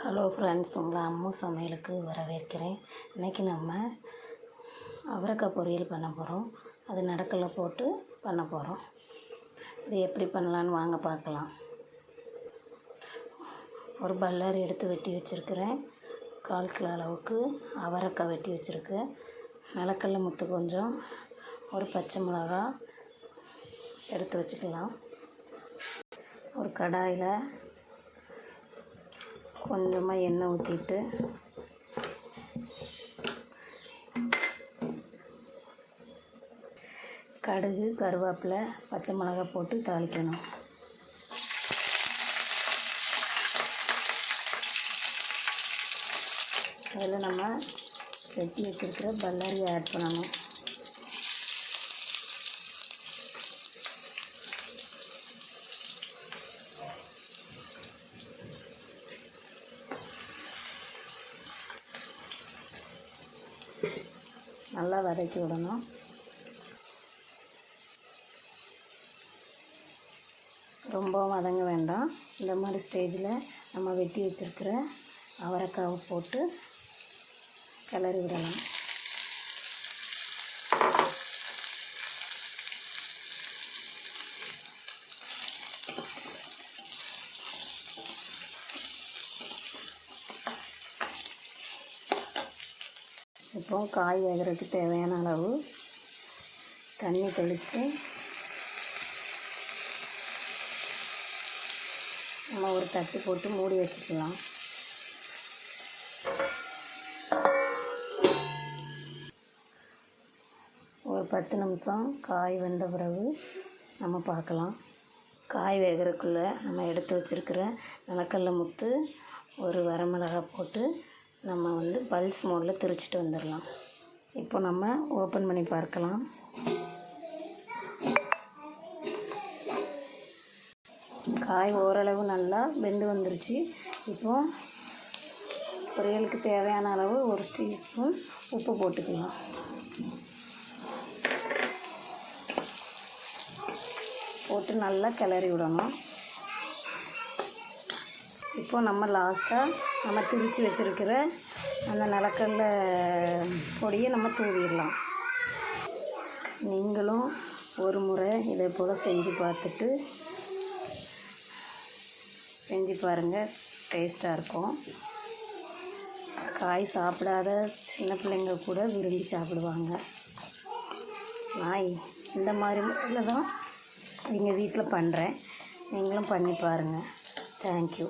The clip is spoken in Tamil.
ஹலோ ஃப்ரெண்ட்ஸ் உங்களை அம்மு சமையலுக்கு வரவேற்கிறேன். இன்றைக்கி நம்ம அவரைக்காய் பொரியல் பண்ண போகிறோம் அது நடக்கல போட்டு பண்ண போகிறோம் இது எப்படி பண்ணலான்னு வாங்க பார்க்கலாம். ஒரு பல்லர் எடுத்து வெட்டி வச்சுருக்கிறேன். கால் கிலோ அளவுக்கு அவரைக்காய் வெட்டி வச்சுருக்கேன் நிலக்கடல முத்து கொஞ்சம் ஒரு பச்சை மிளகா எடுத்து வச்சுக்கலாம். ஒரு கடாயில் கொஞ்சமாக எண்ணெய் ஊற்றிட்டு கடுகு கருவேப்பிலை பச்சை மிளகாய் போட்டு தாளிக்கணும். அதில் நம்ம வெட்டி வச்சுருக்கிற பல்லாரி ஆட் பண்ணணும். நல்லா வதக்கி விடணும். ரொம்ப வதங்க வேண்டாம். இந்த மாதிரி ஸ்டேஜில் நம்ம வெட்டி வச்சுருக்கிற அவரைக்காவை போட்டு கிளறி விடலாம். இப்போ காய் வேகிறதுக்கு தேவையான அளவு தண்ணி தெளித்து நம்ம ஒரு தட்டு போட்டு மூடி வச்சுக்கலாம். ஒரு பத்து நிமிஷம் காய் வெந்த பிறகு நம்ம பார்க்கலாம். காய் வேகிறதுக்குள்ளே நம்ம எடுத்து வச்சுருக்கிற நிலக்கடல முத்து ஒரு வரமிளகாய் போட்டு நம்ம வந்து பல்ஸ் மோடில் திரிச்சிட்டு வந்துடலாம் இப்போ நம்ம ஓப்பன் பண்ணி பார்க்கலாம். காய் ஓரளவு நல்லா வெந்து வந்துருச்சு. இப்போ பொரியலுக்கு தேவையான அளவு ஒரு டீஸ்பூன் உப்பு போட்டுக்கலாம். போட்டு நல்லா கிளறி விடணும். இப்போ நம்ம லாஸ்ட்டாக நம்ம திரித்து வச்சுருக்கிற அந்த நிலக்கல்ல பொடியை நம்ம தூவிடலாம். நீங்களும் ஒரு முறை இதே போல் செஞ்சு பார்த்துட்டு செஞ்சு பாருங்கள் டேஸ்ட்டாக இருக்கும். காய் சாப்பிடாத சின்ன பிள்ளைங்க கூட விரும்பி சாப்பிடுவாங்க. நான் இந்த மாதிரி முறையில் தான் எங்கள் வீட்டில் பண்ணுறேன் நீங்களும் பண்ணி பாருங்கள் தேங்க்யூ